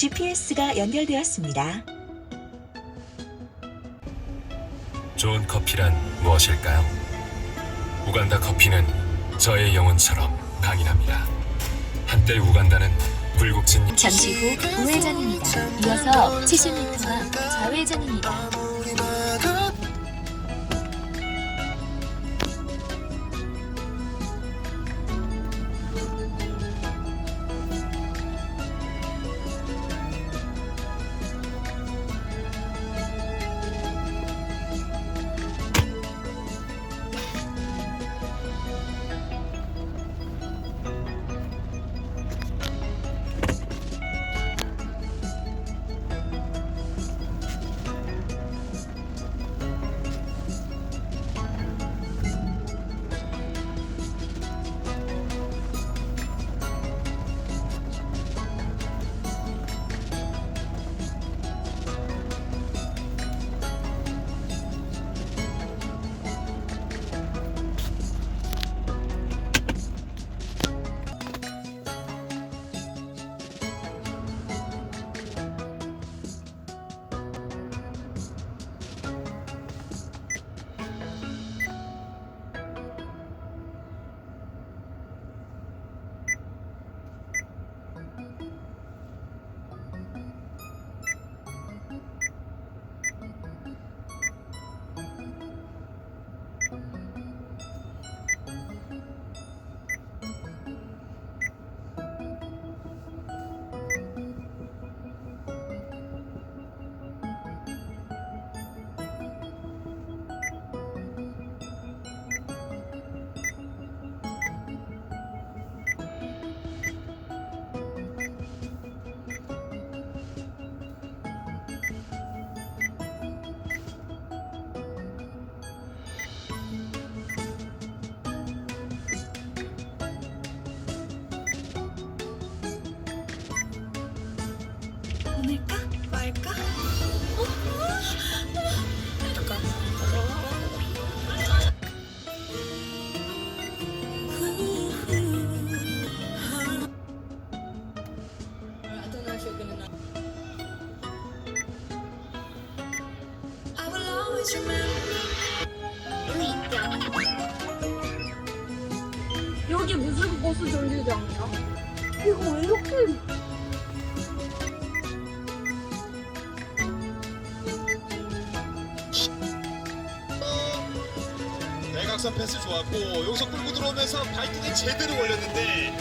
GPS가 연결되었습니다. 좋은 커피란 무엇일까요? 우간다 커피는 저의 영혼처럼 강인합니다. 한때 우간다는 굴곡진 잠시 후 우회전입니다. 이어서 70m 좌회전입니다. 오늘까 말까? 어? 어? 잠깐. 여기 무슨 버스 정류장이야? 이거 왜 이렇게 대각선 패스 좋았고 여기서 끌고 들어오면서 발등에 제대로 걸렸는데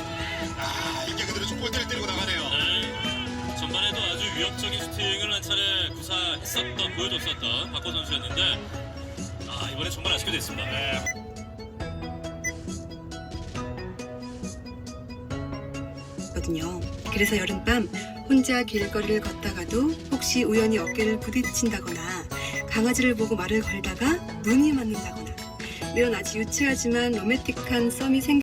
아 이게 그대로 좀 골대를 때리고 나가네요. 네. 전반에도 아주 위협적인 슈팅을 한 차례 구사했었던 보여줬었던 박호 선수였는데 아 이번에 정말 아쉽게 됐습니다. 네. 거든요. 그래서 여름밤 혼자 길거리를 걷다가도 혹시 우연히 어깨를 부딪힌다거나 강아지를 보고 말을 걸다가 눈이 맞는다거나 이런 아주 유치하지만 로맨틱한 썸이 생